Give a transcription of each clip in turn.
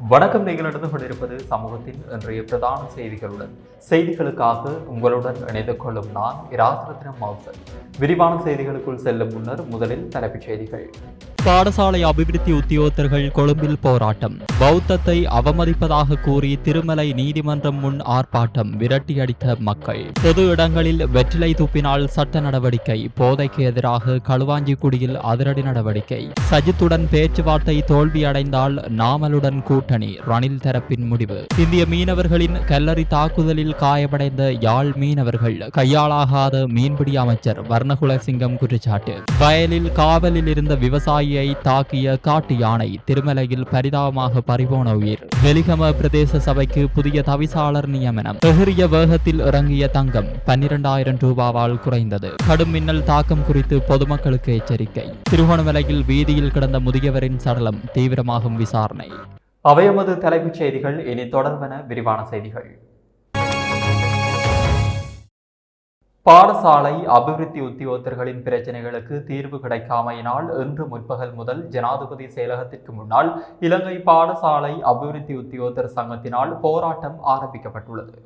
வணக்கம். நீங்கள் நடந்து கொண்டிருப்பது சமூகத்தின் இன்றைய பிரதான செய்திகளுடன். செய்திகளுக்காக உங்களுடன் இணைந்து கொள்ளும் நான் இராசரத்னம் மௌசன். விரிவான செய்திகளுக்குள் செல்லும் முன்னர் முதலில் தலைப்புச் செய்திகள். பாடசாலை அபிவிருத்தி உத்தியோகத்தர்கள் கொழும்பில் போராட்டம். பௌத்தத்தை அவமதிப்பதாக கூறி திருமலை நீதிமன்றம் முன் ஆர்ப்பாட்டம் விரட்டியடித்த மக்கள். பொது இடங்களில் வெற்றிலை துப்பினால் சட்ட நடவடிக்கை போதைக்கு எதிராக களுவாஞ்சிக்குடியில் அதிரடி நடவடிக்கை. சஜித்துடன் பேச்சுவார்த்தை தோல்வியடைந்தால் நாமலுடன் கூட்டணி ரணில் தரப்பின் முடிவு. இந்திய மீனவர்களின் கல்லறி தாக்குதலில் காயமடைந்த யாழ் மீனவர்கள் கையாளாகாத மீன்பிடி அமைச்சர் வர்ணகுல சிங்கம் குற்றச்சாட்டு. வயலில் காவலில் இருந்த விவசாயியை தாக்கிய காட்டு யானை திருமலையில் பரிதாபமாக பறிபோன உயிர். வெலிகம பிரதேச சபைக்கு புதிய தவிசாளர் நியமனம். எகிறிய வேகத்தில் இறங்கிய தங்கம் பன்னிரண்டாயிரம் ரூபாவால் குறைந்தது. கடும் மின்னல் தாக்கம் குறித்து பொதுமக்களுக்கு எச்சரிக்கை. திருகோணமலையில் வீதியில் கிடந்த முதியவரின் சடலம் தீவிரமாகும் விசாரணை. அவையமது தலைப்புச் செய்திகள். இனி தொடர்வன விரிவான செய்திகள். பாடசாலை அபிவிருத்தி உத்தியோகத்தர்களின் பிரச்சினைகளுக்கு தீர்வு கிடைக்காமையினால் இன்று முற்பகல் முதல் ஜனாதிபதி செயலகத்திற்கு முன்னால் இலங்கை பாடசாலை அபிவிருத்தி உத்தியோகத்தர் சங்கத்தினால் போராட்டம் ஆரம்பிக்கப்பட்டுள்ளது.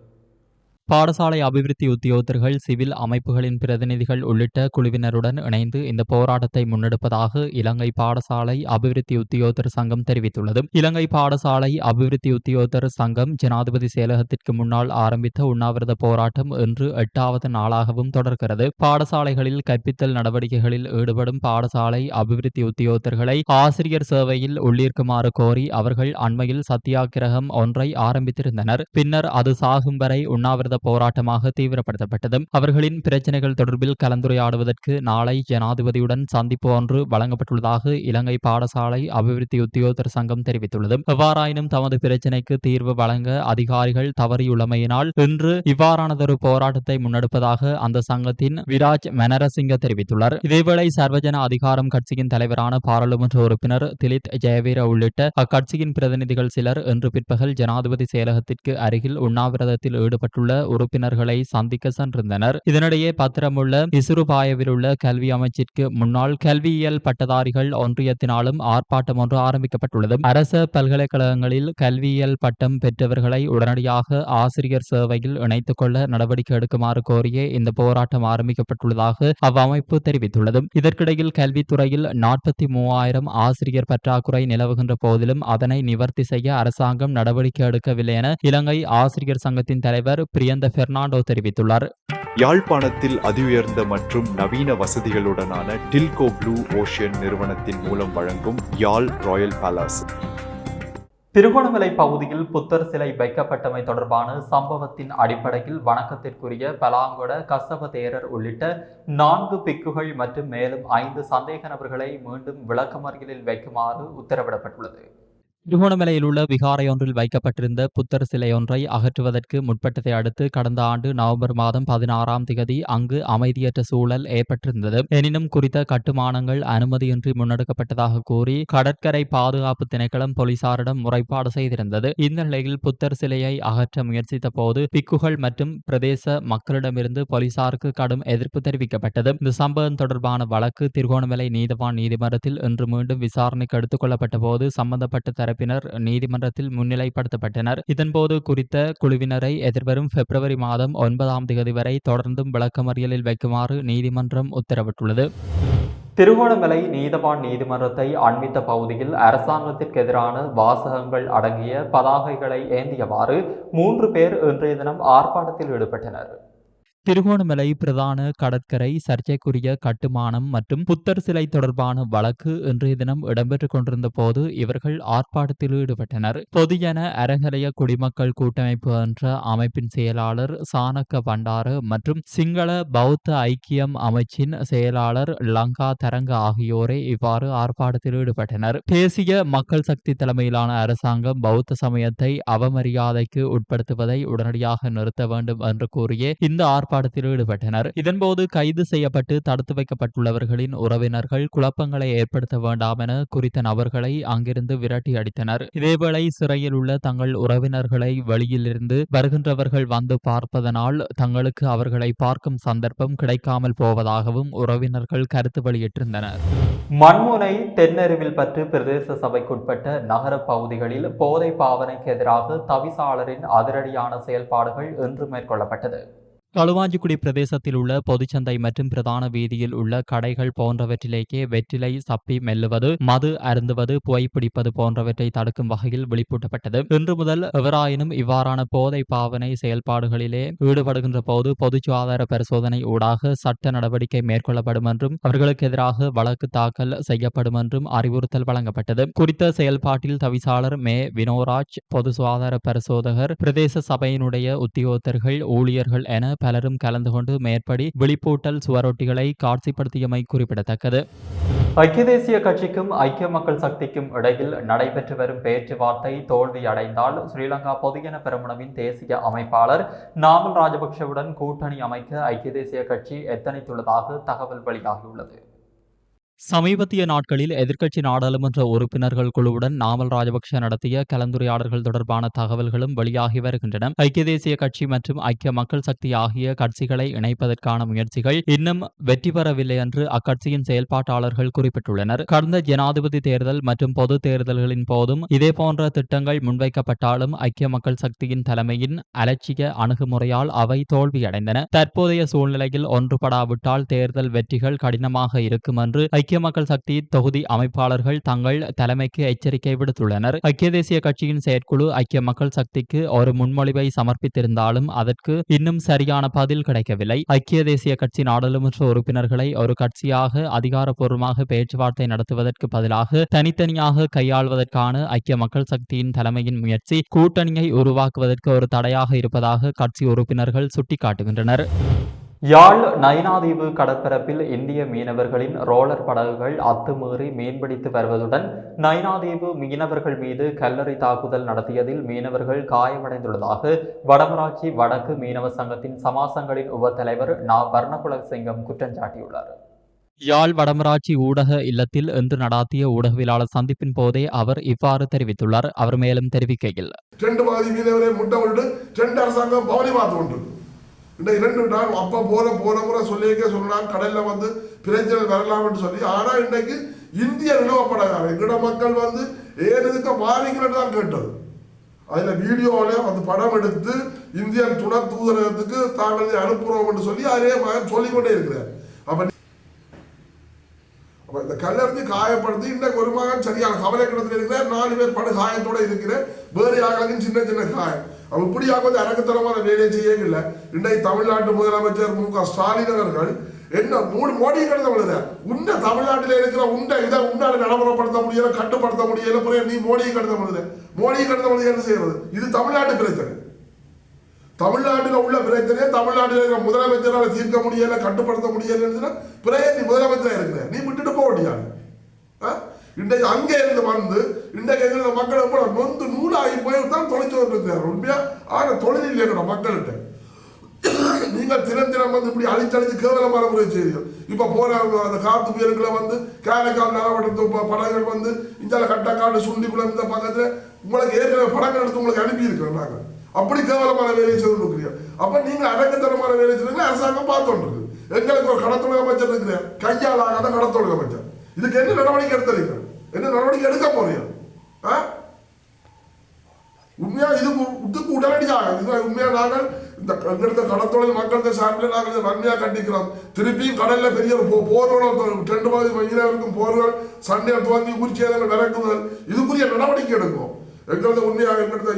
பாடசாலை அபிவிருத்தி உத்தியோகத்தர்கள் சிவில் அமைப்புகளின் பிரதிநிதிகள் உள்ளிட்ட குழுவினருடன் இணைந்து இந்த போராட்டத்தை முன்னெடுப்பதாக இலங்கை பாடசாலை அபிவிருத்தி உத்தியோகத்தர் சங்கம் தெரிவித்துள்ளது. இலங்கை பாடசாலை அபிவிருத்தி உத்தியோகத்தர் சங்கம் ஜனாதிபதி செயலகத்திற்கு முன்னால் ஆரம்பித்த உண்ணாவிரத போராட்டம் இன்று எட்டாவது நாளாகவும் தொடர்கிறது. பாடசாலைகளில் கற்பித்தல் நடவடிக்கைகளில் ஈடுபடும் பாடசாலை அபிவிருத்தி உத்தியோகத்தர்களை ஆசிரியர் சேவையில் உள்ளிருக்குமாறு கோரி அவர்கள் அண்மையில் சத்தியாகிரகம் ஒன்றை ஆரம்பித்திருந்தனர். பின்னர் அது சாகும் வரை உண்ணாவிரத போராட்டமாக தீவிரப்படுத்தப்பட்டது அவர்களின் பிரச்சினைகள் தொடர்பில் கலந்துரையாடுவதற்கு நாளை ஜனாதிபதியுடன் சந்திப்பு ஒன்று வழங்கப்பட்டுள்ளதாக இலங்கை பாடசாலை அபிவிருத்தி உத்தியோகத்தர் சங்கம் தெரிவித்துள்ளது எவ்வாறாயினும் தமது பிரச்சினைக்கு தீர்வு வழங்க அதிகாரிகள் தவறியுள்ளமையினால் இன்று இவ்வாறானதொரு போராட்டத்தை முன்னெடுப்பதாக அந்த சங்கத்தின் விராஜ் மெனரசிங்க தெரிவித்துள்ளார். இதேவேளை சர்வஜன அதிகாரம் கட்சியின் தலைவரான பாராளுமன்ற உறுப்பினர் திலித் ஜெயவீர உள்ளிட்ட அக்கட்சியின் பிரதிநிதிகள் சிலர் இன்று பிற்பகல் ஜனாதிபதி செயலகத்திற்கு அருகில் உண்ணாவிரதத்தில் ஈடுபட்டுள்ள உறுப்பினர்களை சந்திக்க சென்றிருந்தனர். இதனிடையே பத்திரமுள்ள இசுருபாயவில் உள்ள கல்வி அமைச்சிற்கு முன்னாள் கல்வியியல் பட்டதாரிகள் ஒன்றியத்தினாலும் ஆர்ப்பாட்டம் ஒன்று ஆரம்பிக்கப்பட்டுள்ளது. அரச பல்கலைக்கழகங்களில் கல்வியியல் பட்டம் பெற்றவர்களை உடனடியாக ஆசிரியர் சேவையில் இணைத்துக் கொள்ள நடவடிக்கை எடுக்குமாறு கோரியே இந்த போராட்டம் ஆரம்பிக்கப்பட்டுள்ளதாக அவ்வமைப்பு தெரிவித்துள்ளது. இதற்கிடையில் கல்வித்துறையில் நாற்பத்தி மூவாயிரம் ஆசிரியர் பற்றாக்குறை நிலவுகின்ற போதிலும் அதனை நிவர்த்தி செய்ய அரசாங்கம் நடவடிக்கை எடுக்கவில்லை என இலங்கை ஆசிரியர் சங்கத்தின் தலைவர் பிரிய பிரியந்த பெர்னாண்டோ தெரிவித்துள்ளார். யாழ்ப்பாணத்தில் அதிஉயர்ந்த மற்றும் நவீன வசதிகளுடனான டில்கோ ப்ளூ ஓஷியன் நிறுவனத்தின் மூலம் வழங்கும் யாழ் ராயல் பேலஸ். திருகோணமலை பகுதியில் புத்தர் சிலை வைக்கப்பட்டமை தொடர்பான சம்பவத்தின் அடிப்படையில் வணக்கத்திற்குரிய பலாங்கொட கசப தேரர் உள்ளிட்ட நான்கு பிக்குகள் மற்றும் மேலும் ஐந்து சந்தேக நபர்களை மீண்டும் விளக்கமறியலில் வைக்குமாறு உத்தரவிடப்பட்டுள்ளது. திருகோணமலையில் உள்ள விகாரையொன்றில் வைக்கப்பட்டிருந்த புத்தர் சிலையொன்றை அகற்றுவதற்கு முற்பட்டதை அடுத்து கடந்த ஆண்டு நவம்பர் மாதம் பதினாறாம் திகதி அங்கு அமைதியற்ற சூழல் ஏற்பட்டிருந்தது. எனினும் குறித்த கட்டுமானங்கள் அனுமதியின்றி முன்னெடுக்கப்பட்டதாக கூறி கடற்கரை பாதுகாப்பு திணைக்களம் போலீசாரிடம் முறைப்பாடு செய்திருந்தது. இந்த நிலையில் புத்தர் சிலையை அகற்ற முயற்சித்த போது பிக்குகள் மற்றும் பிரதேச மக்களிடமிருந்து போலீசாருக்கு கடும் எதிர்ப்பு தெரிவிக்கப்பட்டது. இந்த சம்பவம் தொடர்பான வழக்கு திருகோணமலை நீதவான் நீதிமன்றத்தில் இன்று மீண்டும் விசாரணைக்கு எடுத்துக் கொள்ளப்பட்ட போது சம்பந்தப்பட்ட தரப்பினர் நீதிமன்றத்தில் முன்னிலைப்படுத்தப்பட்டனர். இதன்போது குறித்த குழுவினரை எதிர்வரும் பிப்ரவரி மாதம் ஒன்பதாம் தேதி வரை தொடர்ந்தும் விளக்கமறியலில் வைக்குமாறு நீதிமன்றம் உத்தரவிட்டுள்ளது. திருகோணமலை நீதவான் நீதிமன்றத்தை அண்மித்த பகுதியில் அரசாங்கத்திற்கு எதிரான வாசகங்கள் அடங்கிய பதாகைகளை ஏந்தியவாறு மூன்று பேர் இன்றைய தினம் ஆர்ப்பாட்டத்தில் ஈடுபட்டனர். திருகோணமலை பிரதான கடற்கரை சர்ச்சைக்குரிய கட்டுமானம் மற்றும் புத்தர் சிலை தொடர்பான வழக்கு இன்றைய தினம் இடம்பெற்றுக் கொண்டிருந்த போது இவர்கள் ஆர்ப்பாட்டத்தில் ஈடுபட்டனர். பொதுஜன அறகலைய குடிமக்கள் கூட்டமைப்பு என்ற அமைப்பின் செயலாளர் சாணக்க பண்டார மற்றும் சிங்கள பௌத்த ஐக்கியம் அமைச்சின் செயலாளர் லங்கா தரங்க ஆகியோரே இவ்வாறு ஆர்ப்பாட்டத்தில் ஈடுபட்டனர். தேசிய மக்கள் சக்தி தலைமையிலான அரசாங்கம் பௌத்த சமயத்தை அவமரியாதைக்கு உட்படுத்துவதை உடனடியாக நிறுத்த வேண்டும் என்று கூறிய இந்த ஆர்ப்பாட்டம் ஆர்ப்பாட்டத்தில் ஈடுபட்டனர். இதன்போது கைது செய்யப்பட்டு தடுத்து வைக்கப்பட்டுள்ளவர்களின் உறவினர்கள் குழப்பங்களை ஏற்படுத்த வேண்டாம் என குறித்த நபர்களை அங்கிருந்து விரட்டி அடித்தனர். இதேவேளை சிறையில் உள்ள தங்கள் உறவினர்களை வெளியிலிருந்து வருகின்றவர்கள் வந்து பார்ப்பதனால் தங்களுக்கு அவர்களை பார்க்கும் சந்தர்ப்பம் கிடைக்காமல் போவதாகவும் உறவினர்கள் கருத்து வெளியிட்டிருந்தனர். மண்முனை தென்னருவில் பற்று பிரதேச சபைக்குட்பட்ட நகர பகுதிகளில் போதை பாவனைக்கு எதிராக தவிசாளரின் அதிரடியான செயல்பாடுகள் இன்று மேற்கொள்ளப்பட்டது. களுவாஞ்சிக்குடி பிரதேசத்தில் உள்ள பொதுச்சந்தை மற்றும் பிரதான வீதியில் உள்ள கடைகள் போன்றவற்றிலேயே வெற்றிலை சப்பி மெல்லுவது மது அருந்துவது புகைப்பிடிப்பது போன்றவற்றை தடுக்கும் வகையில் வெளிப்பூட்டப்பட்டது. இன்று முதல் எவராயினும் இவ்வாறான போதை பாவனை செயல்பாடுகளிலே ஈடுபடுகின்ற போது பொது சுகாதார பரிசோதனை ஊடாக சட்ட நடவடிக்கை மேற்கொள்ளப்படும் என்றும் அவர்களுக்கு எதிராக வழக்கு தாக்கல் செய்யப்படும் என்றும் அறிவுறுத்தல் வழங்கப்பட்டது. குறித்த செயல்பாட்டில் தவிசாளர் மே. வினோராஜ் பொது சுகாதார பரிசோதகர் பிரதேச சபையினுடைய உத்தியோகத்தர்கள் ஊழியர்கள் என பலரும் கலந்து கொண்டு மேற்படி விழிப்பூட்டல் சுவரொட்டிகளை காட்சிப்படுத்தியமை குறிப்பிடத்தக்கது. ஐக்கிய தேசிய கட்சிக்கும் ஐக்கிய மக்கள் சக்திக்கும் இடையில் நடைபெற்று வரும் பேச்சுவார்த்தை தோல்வி அடைந்தால் ஸ்ரீலங்கா பொதுஜன பெருமுனவின் தேசிய அமைப்பாளர் நாமல் ராஜபக்ஷவுடன் கூட்டணி அமைக்க ஐக்கிய தேசிய கட்சி எத்தனித்துள்ளதாக தகவல் வெளியாகியுள்ளது. சமீபத்திய நாட்களில் எதிர்க்கட்சி நாடாளுமன்ற உறுப்பினர்கள் குழுவுடன் நாமல் ராஜபக்ஷ நடத்திய கலந்துரையாடல்கள் தொடர்பான தகவல்களும் வெளியாகி வருகின்றன. ஐக்கிய தேசிய கட்சி மற்றும் ஐக்கிய மக்கள் சக்தி ஆகிய கட்சிகளை இணைப்பதற்கான முயற்சிகள் இன்னும் வெற்றி பெறவில்லை என்று அக்கட்சியின் செயல்பாட்டாளர்கள் குறிப்பிட்டுள்ளனர். கடந்த ஜனாதிபதி தேர்தல் மற்றும் பொது தேர்தல்களின் போதும் இதேபோன்ற திட்டங்கள் முன்வைக்கப்பட்டாலும் ஐக்கிய மக்கள் சக்தியின் தலைமையின் அலட்சிய அணுகுமுறையால் அவை தோல்வியடைந்தன. தற்போதைய சூழ்நிலையில் ஒன்றுபடாவிட்டால் தேர்தல் வெற்றிகள் கடினமாக இருக்கும் என்று ஐக்கிய மக்கள் சக்தி தொகுதி அமைப்பாளர்கள் தங்கள் தலைமைக்கு எச்சரிக்கை விடுத்துள்ளனர். ஐக்கிய தேசிய கட்சியின் செயற்குழு ஐக்கிய மக்கள் சக்திக்கு ஒரு முன்மொழிவை சமர்ப்பித்திருந்தாலும் அதற்கு இன்னும் சரியான பதில் கிடைக்கவில்லை. ஐக்கிய தேசிய கட்சி நாடாளுமன்ற உறுப்பினர்களை ஒரு கட்சியாக அதிகாரப்பூர்வமாக பேச்சுவார்த்தை நடத்துவதற்கு பதிலாக தனித்தனியாக கையாள்வதற்கான ஐக்கிய மக்கள் சக்தியின் தலைமையின் முயற்சி கூட்டணியை உருவாக்குவதற்கு ஒரு தடையாக இருப்பதாக கட்சி உறுப்பினர்கள் சுட்டிக்காட்டுகின்றனர். யாழ் நைனாதீவு கடற்பரப்பில் இந்திய மீனவர்களின் ரோலர் படகுகள் அத்துமீறி மீன்பிடித்து வருவதுடன் நைனாதீவு மீனவர்கள் மீது கல்லறை தாக்குதல் நடத்தியதில் மீனவர்கள் காயமடைந்துள்ளதாக வடமராட்சி வடக்கு மீனவ சங்கத்தின் சமாசங்களின் உபத்தலைவர் நா. வர்ணகுல சிங்கம் குற்றம் சாட்டியுள்ளார். யாழ் வடமராட்சி ஊடக இல்லத்தில் இன்று நடாத்திய ஊடகவியலாளர் சந்திப்பின் போதே அவர் இவ்வாறு தெரிவித்துள்ளார். அவர் மேலும் தெரிவிக்கையில் இந்த இரண்டு நாள் அப்போ போன போன முறை சொல்லியிருக்க சொன்னால் கடையில் வந்து பிரச்சனை வரலாம்னு சொல்லி. ஆனால் இன்னைக்கு இந்திய நிலவப்படாங்க எங்கட மக்கள் வந்து ஏன் இதுக்கு மாறிங்கிறது தான் கேட்டது. அதில் வீடியோவில அந்த படம் எடுத்து இந்தியன் துணை தூதரகத்துக்கு தாங்கள் அனுப்புகிறோம் அனுப்புறோம்னு சொல்லி அதே மகன் சொல்லிக்கொண்டே இருக்கிறார். அப்போ அப்போ இந்த கல்லறிஞ்சு காயப்படுத்தி இன்றைக்கு ஒரு மகன் சரியான கவலை கிடத்துல இருக்கிறார். நாலு பேர் படு காயத்தோட இருக்கிறேன் வேறு யாருக்கும் சின்ன சின்ன காயம். அவன் இப்படியாக வந்து அரக்கத்தனமான வேலையை செய்யவில்லை. இன்றைக்கு தமிழ்நாட்டு முதலமைச்சர் மு க ஸ்டாலின் அவர்கள் என்ன மூணு மோடி கடந்த விழுத உன்னை தமிழ்நாட்டில் இருக்கிற உண்டை இதை உண்டால நடைமுறைப்படுத்த முடியல கட்டுப்படுத்த முடியல புரிய நீ மோடியை கடந்த விழுத மோடியை கடந்த விழுது என்ன செய்யறது? இது தமிழ்நாட்டு பிரச்சனை. தமிழ்நாட்டில் உள்ள பிரச்சனையை தமிழ்நாட்டில் இருக்கிற முதலமைச்சரால் தீர்க்க முடியல கட்டுப்படுத்த முடியலன்னு பிறகு நீ முதலமைச்சராக இருக்கிற? நீ விட்டுட்டு போக முடியாது ஆ? இன்றைக்கு அங்கே இருந்து வந்து இன்றைக்கு எங்களோட மக்களை கூட நொந்து நூலாகி போய் தான் தொலைச்சு வந்துருக்காரு உண்மையா? ஆக தொழில் இல்லை மக்கள்கிட்ட. நீங்கள் தினம் தினம் வந்து இப்படி அழிச்சழிச்சு கேவலமான முறை செய்தீர்கள் இப்போ போற அந்த காத்து புயலுக்குள்ள வந்து காரைக்கால் நலவட்டத்து படங்கள் வந்து இந்த கட்டக்காடு சுண்டிக்குளம் இந்த பக்கத்தில் உங்களுக்கு ஏற்கனவே படங்கள் எடுத்து உங்களுக்கு அனுப்பியிருக்கிறோம் நாங்கள். அப்படி கேவலமான வேலையை செய்து கொடுக்குறீங்க அப்ப நீங்க அரங்கத்தனமான வேலை செய்யறீங்க அரசாங்கம் பார்த்துட்டு இருக்கு எங்களுக்கு ஒரு கடத்தொழில் அமைச்சர் இருக்கிறேன் கையால் ஆகாத கடத்தொழில் அமைச்சர். இதுக்கு என்ன நடவடிக்கை எடுத்துறீங்க என்ன நடவடிக்கை எடுக்க போறீங்க ஆ? உண்மையா இது இதுக்கு உடனடியாக இது உண்மையா நாங்கள் இந்த எங்கிட்ட கடத்தொழில் மக்கள் சார்பில் நாங்கள் இதை கண்டிக்கிறோம். திருப்பியும் கடல்ல பெரிய போ- போர்கள் ரெண்டு மாதிரி மயிலாருக்கும் போர்கள் சண்டையை துவங்கி உரிச்சேதங்கள் விளக்குதல் இதுக்குரிய நடவடிக்கை எடுக்கும் எங்களது உண்மையாக எங்கிட்ட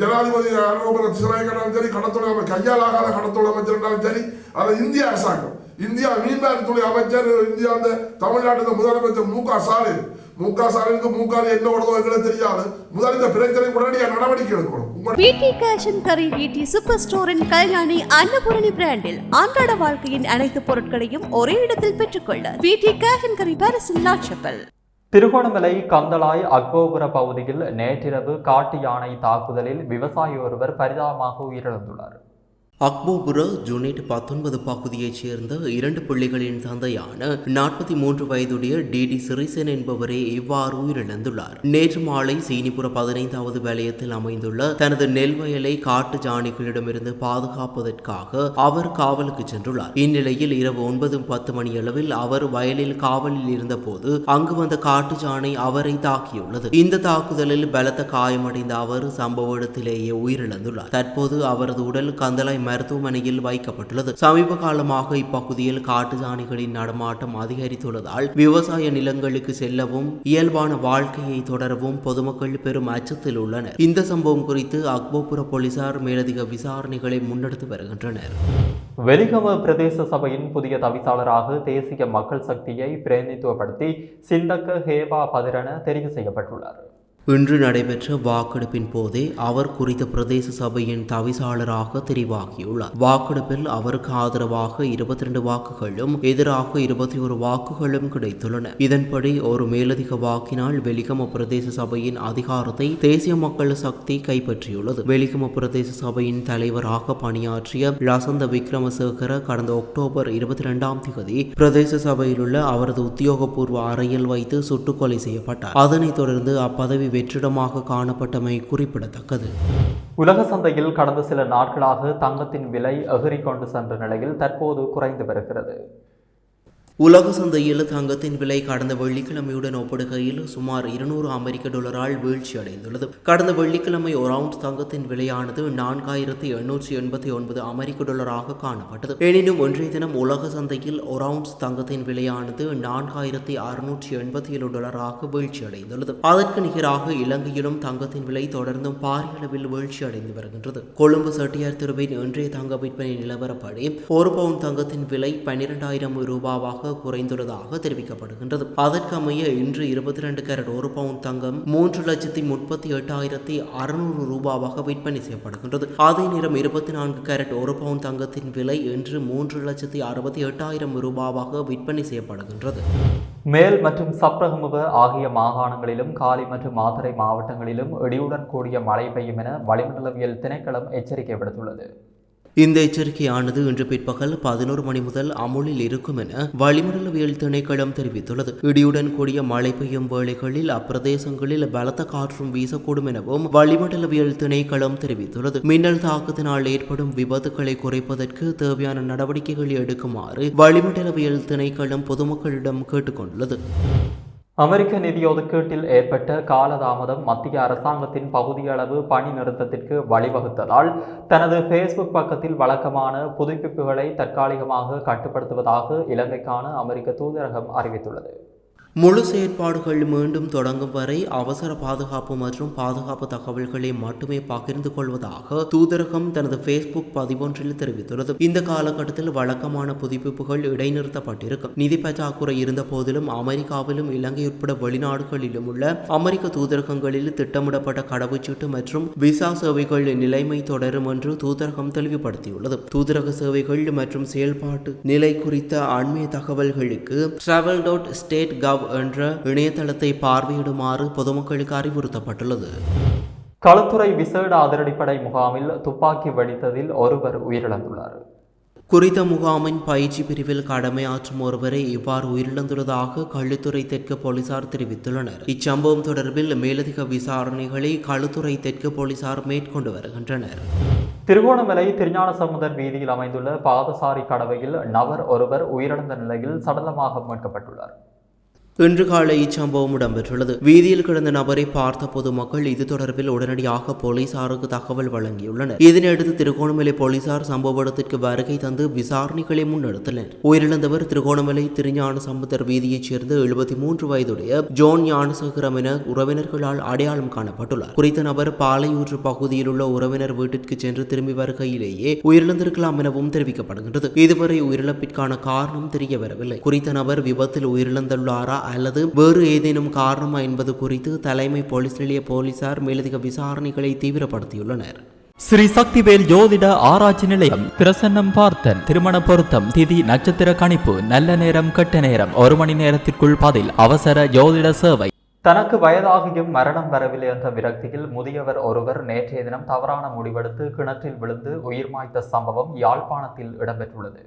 ஜனாதிபதி அனுபவ சிறாய்களாலும் சரி கடத்தொழில் அமைச்சர் கையால் ஆகாத கடத்தொழில் அமைச்சர் சரி அது இந்திய அரசாங்கம் இந்தியா மீன்பாட்டுத்துறை அமைச்சர் இந்தியா அந்த தமிழ்நாட்டு முதலமைச்சர் மு க ஸ்டாலின் மு க ஸ்டாலினுக்கு மு க என்ன உடதோ எங்களுக்கு தெரியாது. முதல் இந்த பிரச்சனை உடனடியாக நடவடிக்கை எடுக்கணும். பிடி கேஷன் கரை வீட்டி சூப்பர் ஸ்டோரின் கல்யாணி அன்னபூரணி பிராண்டில் அன்றாட வாழ்க்கையின் அனைத்து பொருட்களையும் ஒரே இடத்தில் பெற்றுக்கொள்ள பிடி கேஷன் கரை கரி பாரிசின் லாட்சப்பல் திருகோணமலை கந்தளாய் அக்போபுர பகுதியில் நேற்றிரவு காட்டு யானை தாக்குதலில் விவசாயி ஒருவர் பரிதாபமாக உயிரிழந்துள்ளார். அக்போபுர ஜூனிட் பத்தொன்பது பகுதியைச் சேர்ந்த இரண்டு பிள்ளைகளின் தந்தையான நாற்பத்தி மூன்று வயதுடைய டிடி சிறிசன் என்பவரே இவ்வாறு உயிரிழந்துள்ளார். நேற்று மாலை சீனிபுர பதினைந்தாவது வலயத்தில் அமைந்துள்ள தனது நெல் வயலை காட்டு ஜானிகளிடமிருந்து பாதுகாப்பதற்காக அவர் காவலுக்கு சென்றுள்ளார். இந்நிலையில் இரவு ஒன்பது பத்து மணியளவில் அவர் வயலில் காவலில் இருந்தபோது அங்கு வந்த காட்டு ஜானை அவரை தாக்கியுள்ளது. இந்த தாக்குதலில் பலத்த காயமடைந்த அவர் சம்பவ இடத்திலேயே உயிரிழந்துள்ளார். தற்போது அவரது உடல் கந்தலாய் மருத்துவமனையில் வைக்கப்பட்டுள்ளது. சமீப காலமாக இப்பகுதியில் காட்டு சாணிகளின் நடமாட்டம் அதிகரித்துள்ளதால் விவசாய நிலங்களுக்கு செல்லவும் இயல்பான வாழ்க்கையை தொடரவும் பொதுமக்கள் பெரும் அச்சத்தில் உள்ளனர். இந்த சம்பவம் குறித்து அக்போபுர போலீசார் மேலதிக விசாரணைகளை முன்னெடுத்து வருகின்றனர். வெலிகம பிரதேச சபையின் புதிய தவிசாளராக தேசிய மக்கள் சக்தியை பிரதிநிதித்துவப்படுத்தி சிந்தக்க ஹேவா பதிரன தெரிவு செய்யப்பட்டுள்ளார். இன்று நடைபெற்ற வாக்கெடுப்பின் போதே அவர் குறித்த பிரதேச சபையின் தவிசாளராக தெரிவாகியுள்ளார். வாக்கெடுப்பில் அவருக்கு ஆதரவாக இருபத்தி ரெண்டு வாக்குகளும் எதிராக இருபத்தி ஒரு வாக்குகளும் கிடைத்துள்ளன. இதன்படி ஒரு மேலதிக வாக்கினால் வெலிகம பிரதேச சபையின் அதிகாரத்தை தேசிய மக்கள் சக்தி கைப்பற்றியுள்ளது. வெலிகம பிரதேச சபையின் தலைவராக பணியாற்றிய லசந்த விக்ரமசேகர கடந்த அக்டோபர் இருபத்தி இரண்டாம் தேதி பிரதேச சபையில் உள்ள அவரது உத்தியோகபூர்வ அறையில் வைத்து சுட்டுக்கொலை செய்யப்பட்டார். அதனைத் தொடர்ந்து அப்பதவி வெற்றிடமாக காணப்பட்டமை குறிப்பிடத்தக்கது. உலக சந்தையில் கடந்த சில நாட்களாக தங்கத்தின் விலை எகிறிக்கொண்டு சென்ற நிலையில் தற்போது குறைந்து வருகிறது. உலக சந்தையில் தங்கத்தின் விலை கடந்த வெள்ளிக்கிழமையுடன் ஒப்பிடுகையில் சுமார் இருநூறு அமெரிக்க டாலரால் வீழ்ச்சி அடைந்துள்ளது கடந்த வெள்ளிக்கிழமை ஒரு தங்கத்தின் விலையானது நான்காயிரத்தி எண்ணூற்றி எண்பத்தி ஒன்பது அமெரிக்க டாலராக காணப்பட்டது. எனினும் இன்றைய தினம் உலக சந்தையில் ஒரு தங்கத்தின் விலையானது நான்காயிரத்தி அறுநூற்றி எண்பத்தி ஏழு டாலராக வீழ்ச்சி அடைந்துள்ளது அதற்கு நிகராக இலங்கையிலும் தங்கத்தின் விலை தொடர்ந்தும் பாரிய அளவில் வீழ்ச்சி அடைந்து வருகின்றது. கொழும்பு செட்டியார் தெருவின் இன்றைய தங்க விற்பனை நிலவரப்படி ஒரு பவுன் தங்கத்தின் விலை பன்னிரெண்டாயிரம் ரூபாவாக குறைந்துள்ளதாக தெரிவிக்கப்படுகின்றது. அதற்கமைய இன்று இருபத்தி ரெண்டு கேரட் ஒரு பவுன் தங்கம் மூன்று லட்சத்தி முப்பத்தி எட்டாயிரத்தி அறுநூறு ரூபாவாக விற்பனை செய்யப்படுகின்றது. அதே நேரம் இருபத்தி நான்கு கேரட் ஒரு பவுன் தங்கத்தின் விலை இன்று மூன்று லட்சத்தி அறுபத்தி எட்டாயிரம் ரூபாவாக விற்பனை செய்யப்படுகின்றது. மேல் மற்றும் சப்ரகமுக ஆகிய மாகாணங்களிலும் காலி மற்றும் மாத்தறை மாவட்டங்களிலும் இடியுடன் கூடிய மழை பெய்யும் என வளிமண்டலவியல் திணைக்களம் எச்சரிக்கை விடுத்துள்ளது. இந்த எச்சரிக்கையானது இன்று பிற்பகல் பதினோரு மணி முதல் அமுலில் இருக்கும் என வளிமண்டலவியல் திணைக்களம் தெரிவித்துள்ளது. இடியுடன் கூடிய மழை பெய்யும் வேளைகளில் அப்பிரதேசங்களில் பலத்த காற்றும் வீசக்கூடும் எனவும் வளிமண்டலவியல் திணைக்களம் தெரிவித்துள்ளது. மின்னல் தாக்கத்தினால் ஏற்படும் விபத்துகளை குறைப்பதற்கு தேவையான நடவடிக்கைகளை எடுக்குமாறு வளிமண்டலவியல் திணைக்களம் பொதுமக்களிடம் கேட்டுக்கொண்டுள்ளது. அமெரிக்க நிதி ஒதுக்கீட்டில் ஏற்பட்ட காலதாமதம் மத்திய அரசாங்கத்தின் பகுதியளவு பணி நிறுத்தத்திற்கு வழிவகுத்ததால் தனது ஃபேஸ்புக் பக்கத்தில் வழக்கமான புதுப்பிப்புகளை தற்காலிகமாக கட்டுப்படுத்துவதாக இலங்கைக்கான அமெரிக்க தூதரகம் அறிவித்துள்ளது. முழு செயற்பாடுகள் மீண்டும் தொடங்கும் வரை அவசர பாதுகாப்பு மற்றும் பாதுகாப்பு தகவல்களை மட்டுமே பகிர்ந்து கொள்வதாக தூதரகம் தனது ஃபேஸ்புக் பதிவொன்றில் தெரிவித்துள்ளது. இந்த காலகட்டத்தில் வழக்கமான புதுப்பிப்புகள் இடைநிறுத்தப்பட்டிருக்கும். நிதி பற்றாக்குறை இருந்த போதிலும் அமெரிக்காவிலும் இலங்கை உட்பட வெளிநாடுகளிலும் உள்ள அமெரிக்க தூதரகங்களில் திட்டமிடப்பட்ட கடவுச்சீட்டு மற்றும் விசா சேவைகள் நிலைமை தொடரும் என்று தூதரகம் தெளிவுபடுத்தியுள்ளது. தூதரக சேவைகள் மற்றும் செயல்பாட்டு நிலை குறித்த அண்மைய தகவல்களுக்கு டிராவல் டாட் ஸ்டேட் கவ் என்ற இணையதளத்தை பார்வையிடுமாறு பொதுமக்களுக்கு அறிவுறுத்தப்பட்டுள்ளது. களுத்துறை விசேட அதிரடிப்படை முகாமில் துப்பாக்கி வெடித்ததில் ஒருவர் உயிரிழந்துள்ளார். குறித்த முகாமின் பயிற்சி பிரிவில் கடமையாற்றும் ஒருவரை இவ்வாறு உயிரிழந்துள்ளதாக களுத்துறை தெற்கு போலீசார் தெரிவித்துள்ளனர். இச்சம்பவம் தொடர்பில் மேலதிக விசாரணைகளை களுத்துறை தெற்கு போலீசார் மேற்கொண்டு வருகின்றனர். திருகோணமலை திருஞான சமுதர் வீதியில் அமைந்துள்ள பாதசாரி கடவையில் நபர் ஒருவர் உயிரிழந்த நிலையில் சடலமாக மீட்கப்பட்டுள்ளார். இன்று காலை இச்சம்பவம் இடம்பெற்றுள்ளது. வீதியில் கிடந்த நபரை பார்த்த பொதுமக்கள் இது தொடர்பில் உடனடியாக போலீசாருக்கு தகவல் வழங்கியுள்ளனர். இதனையடுத்து திருகோணமலை போலீசார் சம்பவ இடத்திற்கு வருகை தந்து விசாரணைகளை முன்னெடுத்தனர். உயிரிழந்தவர் திருகோணமலை திருஞான சம்பந்தர் வீதியைச் சேர்ந்த எழுபத்தி மூன்று வயதுடைய ஜோன் ஞானசேகரம் என உறவினர்களால் அடையாளம் காணப்பட்டுள்ளார். குறித்த நபர் பாலையூற்று பகுதியில் உள்ள உறவினர் வீட்டிற்கு சென்று திரும்பி வருகையிலேயே உயிரிழந்திருக்கலாம் எனவும் தெரிவிக்கப்படுகின்றது. இதுவரை உயிரிழப்பிற்கான காரணம் தெரிய வரவில்லை குறித்த நபர் விபத்தில் உயிரிழந்துள்ளாரா அல்லது வேறு ஏதேனும் காரணமா என்பது குறித்து தலைமை போலீஸ் நிலைய போலீசார் மேலதிக விசாரணைகளை தீவிரப்படுத்தியுள்ளனர். ஸ்ரீ சக்திவேல் ஜோதிட ஆராய்ச்சி நிலையம் பிரசன்னம் பார்த்தன் திருமண பொருத்தம் திதி நட்சத்திர கணிப்பு நல்ல நேரம் கெட்ட நேரம் ஒரு மணி நேரத்திற்குள் பதில் அவசர ஜோதிட சேவை. தனக்கு வயதாகியும் மரணம் வரவில்லை என்ற விரக்தியில் முதியவர் ஒருவர் நேற்றைய தினம் தவறான முடிவெடுத்து கிணற்றில் விழுந்து உயிர் மாய்த்த சம்பவம் யாழ்ப்பாணத்தில் இடம்பெற்றுள்ளது.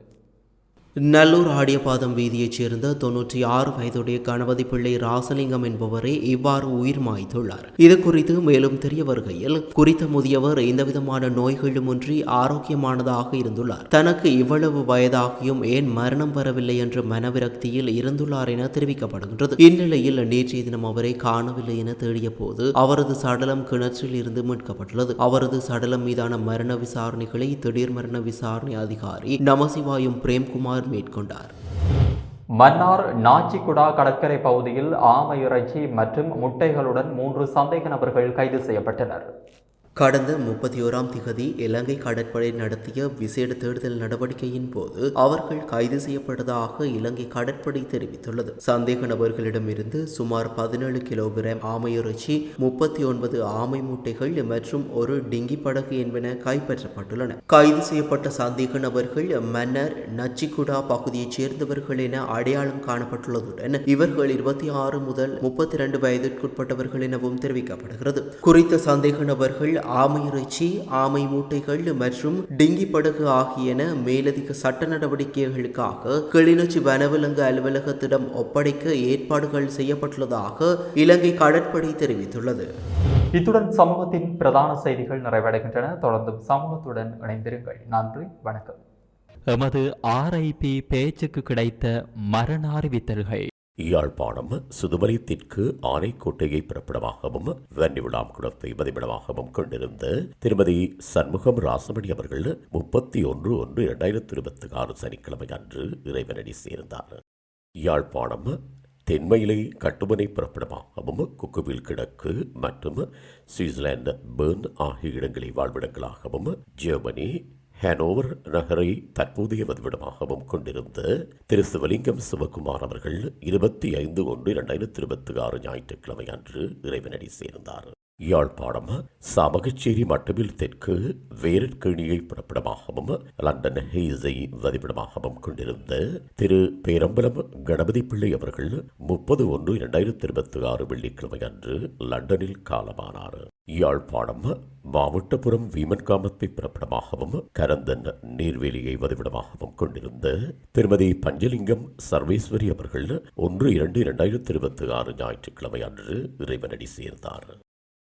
நல்லூர் ஆடியபாதம் வீதியைச் சேர்ந்த தொன்னூற்றி ஆறு வயதுடைய கணபதி பிள்ளை ராசலிங்கம் என்பவரே இவ்வாறு உயிர் மாய்த்துள்ளார். இது குறித்து மேலும் தெரிய வருகையில் குறித்த முதியவர் எந்தவிதமான நோய்களுமின்றி ஆரோக்கியமானதாக இருந்துள்ளார். தனக்கு இவ்வளவு வயதாகியும் ஏன் மரணம் வரவில்லை என்ற மனவிரக்தியில் இருந்துள்ளார் என தெரிவிக்கப்படுகின்றது. இந்நிலையில் நேற்றைய தினம் அவரை காணவில்லை என தேடிய போது அவரது சடலம் கிணற்றில் இருந்து மீட்கப்பட்டுள்ளது. அவரது சடலம் மீதான மரண விசாரணைகளை திடீர் மரண விசாரணை அதிகாரி நமசிவாயும் பிரேம்குமார் மேற்கொண்டார். மன்னார் நாச்சிக்குடா கடற்கரை பகுதியில் ஆமை இறைச்சி மற்றும் முட்டைகளுடன் மூன்று சந்தேக நபர்கள் கைது செய்யப்பட்டனர். கடந்த முப்பத்தி ஓராம் திகதி இலங்கை கடற்படை நடத்திய விசேட தேடுதல் நடவடிக்கையின் போது அவர்கள் கைது செய்யப்பட்டதாக இலங்கை கடற்படை தெரிவித்துள்ளது. சந்தேக நபர்களிடமிருந்து சுமார் பதினேழு கிலோகிராம் ஆமையிறைச்சி முப்பத்தி ஒன்பது ஆமை மூட்டைகள் மற்றும் ஒரு டிங்கி படகு என்பன கைப்பற்றப்பட்டுள்ளன. கைது செய்யப்பட்ட சந்தேக நபர்கள் மன்னர் நச்சிகுடா பகுதியைச் சேர்ந்தவர்கள் என அடையாளம் காணப்பட்டுள்ளதுடன் இவர்கள் இருபத்தி ஆறு முதல் முப்பத்தி இரண்டு வயதிற்குட்பட்டவர்கள் எனவும் தெரிவிக்கப்படுகிறது. குறித்த சந்தேக நபர்கள் ஆமை இறைச்சி ஆமை மூட்டைகள் மற்றும் டிங்கி படகு ஆகியன மேலதிக சட்ட நடவடிக்கைகளுக்காக கிளிநொச்சி வனவிலங்கு அலுவலகத்திடம் ஒப்படைக்க ஏற்பாடுகள் செய்யப்பட்டுள்ளதாக இலங்கை கடற்படை தெரிவித்துள்ளது. இத்துடன் சமூகத்தின் பிரதான செய்திகள் நிறைவடைகின்றன. தொடர்ந்தும் சமூகத்துடன் இணைந்திருங்கள். நன்றி வணக்கம். எமது ஆர்ஐபி பேச்சுக்கு கிடைத்த மரண அறிவித்தல்கள். யாழ்ப்பாணம் சுதுமலை தெற்கு ஆனைக்கோட்டையை பிறப்பிடமாகவும் வன்னிவிழாம் குளத்தை மதிப்பிடமாகவும் கொண்டிருந்த திருமதி சண்முகம் ராசமணி அவர்கள் முப்பத்தி ஒன்று ஒன்று இரண்டாயிரத்தி இருபத்தி ஆறு சனிக்கிழமை அன்று இறைவனடி சேர்ந்தார். யாழ்ப்பாணம் தென்மயிலை கட்டுமனை பிறப்பிடமாகவும் குக்குவில் கிழக்கு மற்றும் சுவிட்சர்லாந்து பேர்ன் ஆகிய இடங்களை வாழ்விடங்களாகவும் ஜெர்மனி ஹேனோவர் நகரை தற்போதைய வதிவிடமாகவும் கொண்டிருந்த திரு சிவலிங்கம் சிவகுமார் அவர்கள் இருபத்தி ஐந்து ஒன்று இரண்டாயிரத்தி இருபத்தி ஆறு ஞாயிற்றுக்கிழமை அன்று இறைவனடி சேர்ந்தார். யாழ்ப்பாணம் சாமகச்சேரி மட்டுமில் தெற்கு வேரற்கேணியை பிறப்பிடமாகவும் லண்டன் ஹெய்ஸை வதிப்பிடமாகவும் கொண்டிருந்த திரு பேரம்பலம் கணபதி பிள்ளை அவர்கள் முப்பது ஒன்று இரண்டாயிரத்தி இருபத்தி ஆறு வெள்ளிக்கிழமை அன்று லண்டனில் காலமானார். யாழ்ப்பாணம் மாவட்டபுரம் வீமன்காமத்தை பிறப்பிடமாகவும் கரந்தன் நீர்வேலியை வதிவிடமாகவும் கொண்டிருந்த திருமதி பஞ்சலிங்கம் சர்வேஸ்வரி அவர்கள் ஒன்று இரண்டு இரண்டாயிரத்தி இருபத்தி ஆறு ஞாயிற்றுக்கிழமை அன்று இறைவனடி சேர்ந்தார்.